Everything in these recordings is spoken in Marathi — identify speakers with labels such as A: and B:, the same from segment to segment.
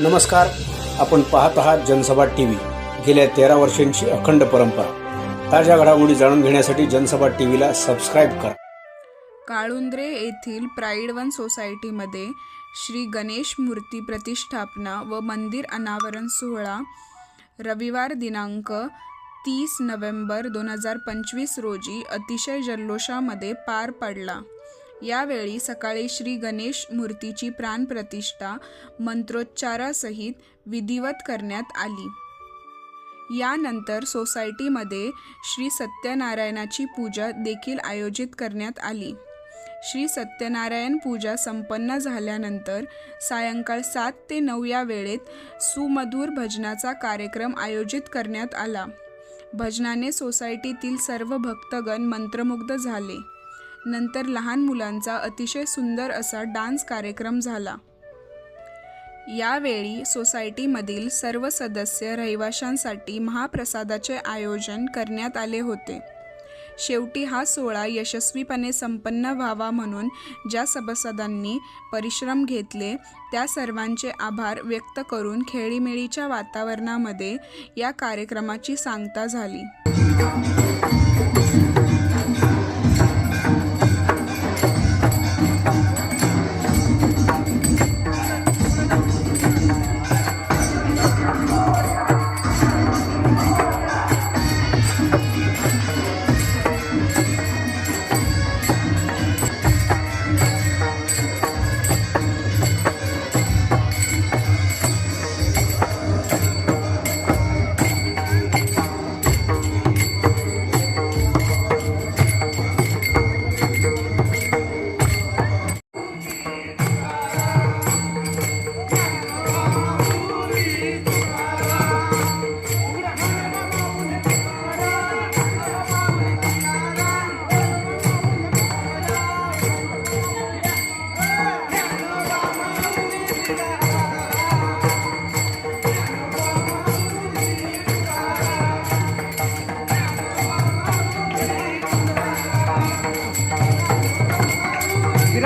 A: नमस्कार. आपण पाहत आहात जनसभा टी व्ही गेल्या तेरा वर्षांची अखंड परंपरा. ताज्या घडामोडी जाणून घेण्यासाठी जनसभा टी व्हीला सबस्क्राईब करा.
B: काळुंद्रे येथील प्राईड वन सोसायटीमध्ये श्री गणेश मूर्ती प्रतिष्ठापना व मंदिर अनावरण सोहळा रविवार दिनांक तीस नोव्हेंबर दोन हजार पंचवीस रोजी अतिशय जल्लोषामध्ये पार पडला. यावेळी सकाळी श्री गणेश मूर्तीची प्राणप्रतिष्ठा मंत्रोच्चारासहित विधिवत करण्यात आली. यानंतर सोसायटीमध्ये श्री सत्यनारायणाची पूजा देखील आयोजित करण्यात आली. श्री सत्यनारायण पूजा संपन्न झाल्यानंतर सायंकाळ सात ते नऊ या वेळेत सुमधुर भजनाचा कार्यक्रम आयोजित करण्यात आला. भजनाने सोसायटीतील सर्व भक्तगण मंत्रमुग्ध झाले. नंतर लहान मुलांचा अतिशय सुंदर असा डान्स कार्यक्रम झाला. यावेळी सोसायटीमधील सर्व सदस्य रहिवाशांसाठी महाप्रसादाचे आयोजन करण्यात आले होते. शेवटी हा सोहळा यशस्वीपणे संपन्न व्हावा म्हणून ज्या सभासदांनी परिश्रम घेतले त्या सर्वांचे आभार व्यक्त करून खेळीमेळीच्या वातावरणामध्ये या कार्यक्रमाची सांगता झाली.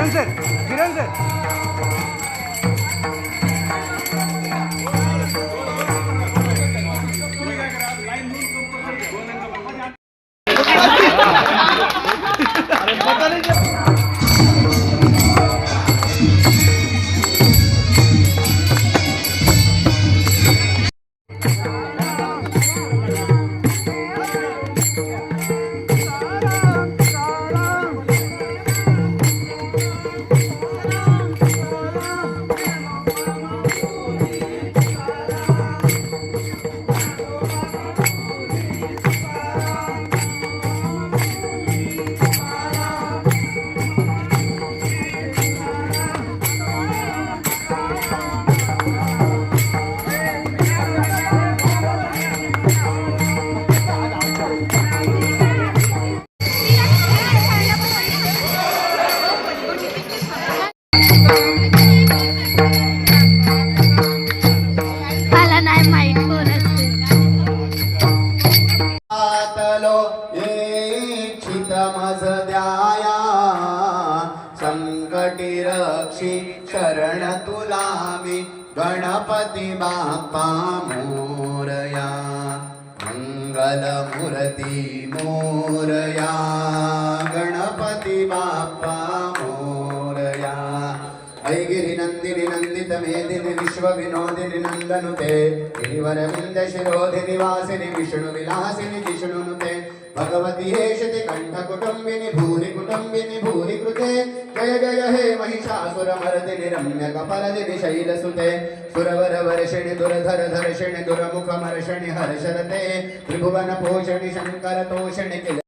C: किरण सर किरण सर
D: संकटी शरण तुला मी. गणपती बाप्पा मोरया. मंगल मूर्ती मोरया. गणपती बाप्पा मेदिनि विश्वविनोदिनि नन्दनुते गिरिवरविन्द वासिनि विष्णुविलासिनि जिष्णुनुते भगवति एषति कण्ठकुटुम्बिनि भूरिकुटुम्बिनि भूरिकृते जय जय हे महिषासुरमरदिनि रम्यकपरदिनि शैलसुते सुरवरवर्षिणि दुरधरधर्षिणि दुरधर दुरमुखमर्षणि हर्षरते त्रिभुवनपोषणि शङ्करतोषणि किल